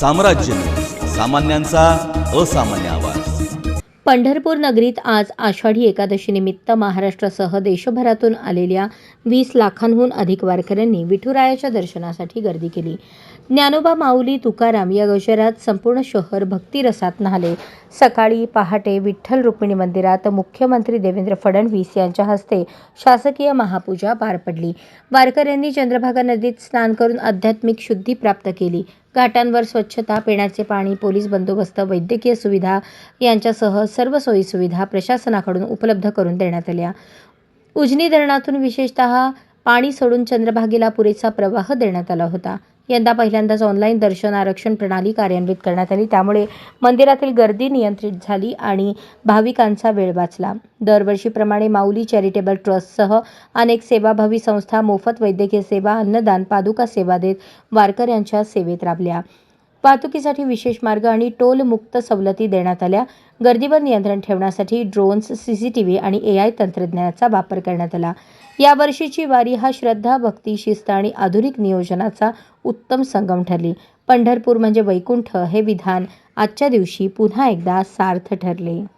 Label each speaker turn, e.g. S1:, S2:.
S1: साम्राज्य सामान्यांचा असामान्य आवाज.
S2: पंढरपूर नगरीत आज आषाढी एकादशी निमित्त महाराष्ट्रासह देशभरातून आलेल्या वीस लाखांहून अधिक वारकऱ्यांनी विठुरायाच्या दर्शनासाठी गर्दी केली. ज्ञानोबा माऊली तुकाराम या गजरात संपूर्ण शहर भक्तिरसात न्हाले. सकाळी पहाटे विठ्ठल रुक्मिणी मंदिरात मुख्यमंत्री देवेंद्र फडणवीस यांच्या हस्ते शासकीय महापूजा पार पडली. वारकऱ्यांनी चंद्रभागा नदीत स्नान करून आध्यात्मिक शुद्धी प्राप्त केली. घाटांवर स्वच्छता पिण्याचे पाणी पोलीस बंदोबस्त वैद्यकीय सुविधा यांच्यासह सर्व सोयीसुविधा प्रशासनाकडून उपलब्ध करून देण्यात आल्या. उजनी धरणातून विशेषतः पाणी सोडून चंद्रभागेला पुरेसा प्रवाह देण्यात आला होता. यंदा पहिल्यांदाच ऑनलाईन दर्शन आरक्षण प्रणाली कार्यान्वित करण्यात आली. त्यामुळे मंदिरातील गर्दी नियंत्रित झाली आणि भाविकांचा वेळ वाचला. दरवर्षीप्रमाणे माऊली चॅरिटेबल ट्रस्टसह अनेक सेवाभावी संस्था मोफत वैद्यकीय सेवा अन्नदान पादुका सेवा देत वारकऱ्यांच्या सेवेत राबल्या. वाहतुकीसाठी विशेष मार्ग आणि टोलमुक्त सवलती देण्यात आल्या. गर्दीवर नियंत्रण ठेवण्यासाठी ड्रोन्स सीसीटीव्ही आणि ए आय तंत्रज्ञानाचा वापर करण्यात आला. यावर्षीची वारी हा श्रद्धा भक्ती शिस्त आणि आधुनिक नियोजनाचा उत्तम संगम ठरली. पंढरपूर म्हणजे वैकुंठ हे विधान आजच्या दिवशी पुन्हा एकदा सार्थ ठरले.